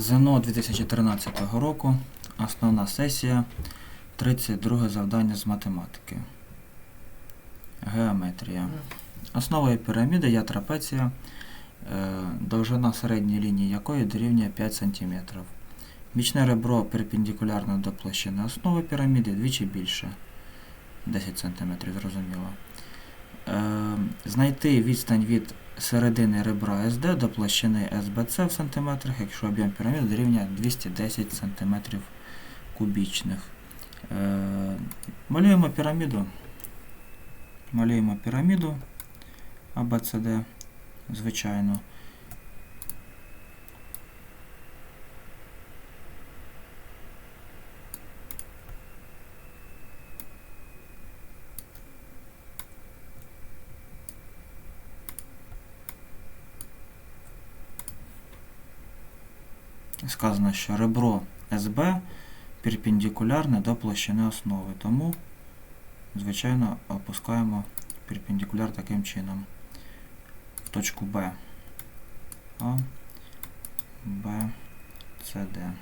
ЗНО 2013 року. Основна сесія. 32 завдання з математики. Геометрія. Основою піраміди є трапеція, е, довжина середньої лінії якої дорівнює 5 см. Бічне ребро перпендикулярно до площини основи піраміди вдвічі більше. 10 см, зрозуміло. Е, Знайти відстань від середини ребра СД до площини СБЦ в сантиметрах, якщо об'єм піраміди дорівнює 210 см кубічних. Е, Малюємо піраміду. Малюємо піраміду АБЦД, звичайно. Сказано, що ребро СБ перпендикулярне до площини основи. Тому, звичайно, опускаємо перпендикуляр таким чином. В точку Б. А, Б, С, Д.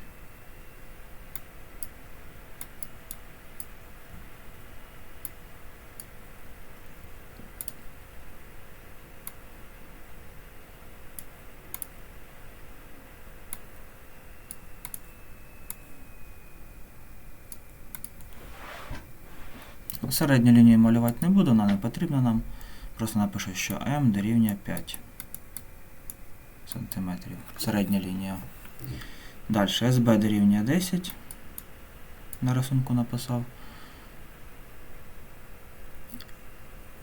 Середню лінію малювати не буду, вона не потрібна нам. Просто напишу, що М дорівнює 5 сантиметрів. Середня лінія. Далі СБ дорівнює 10. На рисунку написав.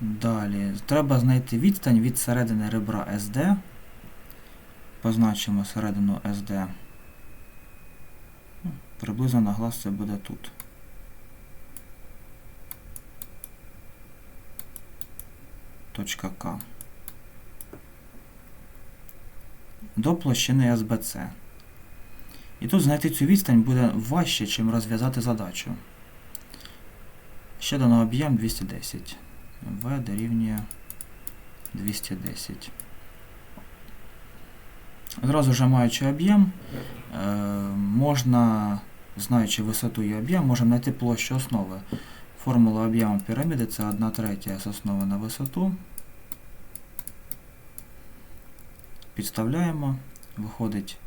Далі треба знайти відстань від середини ребра SD. Позначимо середину SD. Ну, Приблизно на глаз це буде тут. Точка. До площини СБЦ. І тут знайти цю відстань буде важче, чим розв'язати задачу. Ще дано об'єм 210. В дорівнює 210. Одразу вже маючи об'єм, е, можна, знаючи висоту і об'єм, можемо знайти площу основи. Формула об'єму піраміди це 1 третя з основи на висоту. Підставляємо, виходить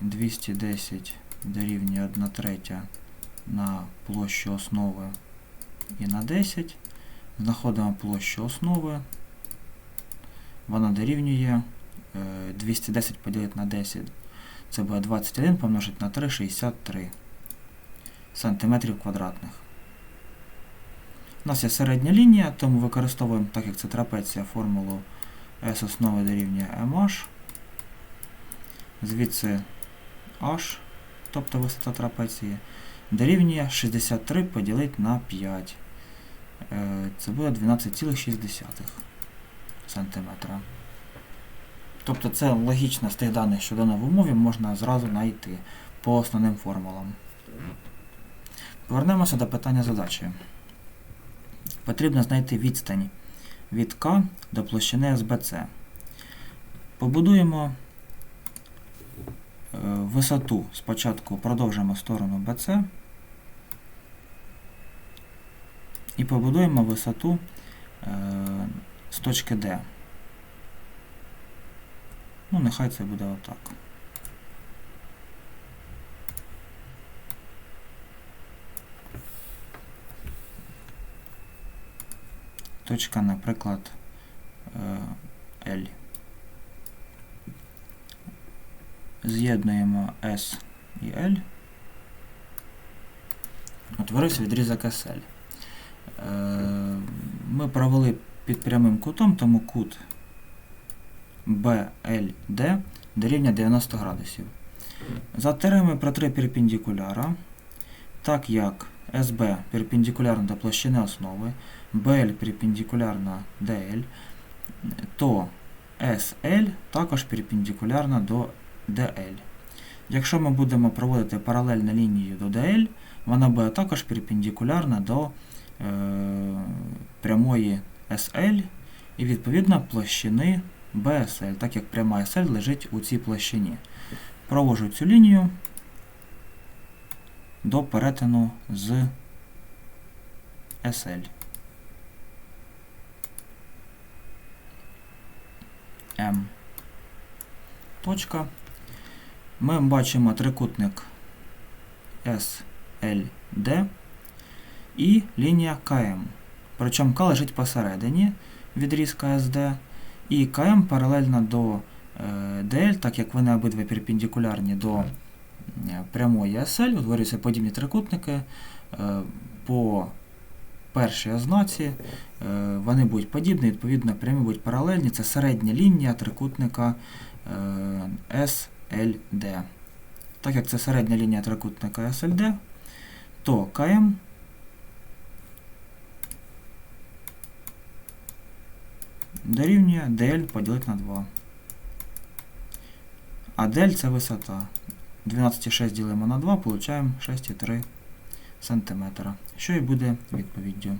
210 дорівнює 1 третя на площу основи і на 10. Знаходимо площу основи. Вона дорівнює е, 210 поділити на 10. Це буде 21 помножити на 3, 63 сантиметрів квадратних. У нас є середня лінія, тому використовуємо, так як це трапеція, формулу S основи дорівнює MH. Звідси H, тобто висота трапеції, дорівнює 63 поділити на 5. Е, Це буде 12,6 см. Тобто це логічно з тих даних, що дано в умові, можна зразу знайти по основним формулам. Повернемося до питання задачі. Потрібно знайти відстань від К до площини СБЦ. Побудуємо е, висоту. Спочатку продовжимо сторону BC і побудуємо висоту е, з точки D. Ну, нехай це буде отак. Точка, наприклад, е, L. З'єднуємо S і L. Утворився відрізок SL. Е, Ми провели під прямим кутом, тому кут BLD дорівнює 90 градусів. За теоремою про три перпендикуляра, так як SB перпендикулярно до площини основи, BL перпендикулярна DL, то SL також перпендикулярна до DL. Якщо ми будемо проводити паралельну лінію до DL, вона буде також перпендикулярна до е, прямої SL і відповідно площини BSL, так як пряма SL лежить у цій площині. провожу цю лінію до перетину з SL. М. Точка. Ми бачимо трикутник SLD і лінія КМ. Причому К лежить посередині відрізка SD, і КМ паралельно до е, DL, так як вони обидва перпендикулярні до прямої SL, утворюються подібні трикутники. Е, по першій ознаці е, вони будуть подібні, відповідно, прямі будуть паралельні. Це середня лінія трикутника е, SLD. Так як це середня лінія трикутника SLD, то КМ дорівнює DL поділити на 2. А DL це висота. 12,6 ділимо на 2, получаємо 6,3 см. Що і буде відповіддю.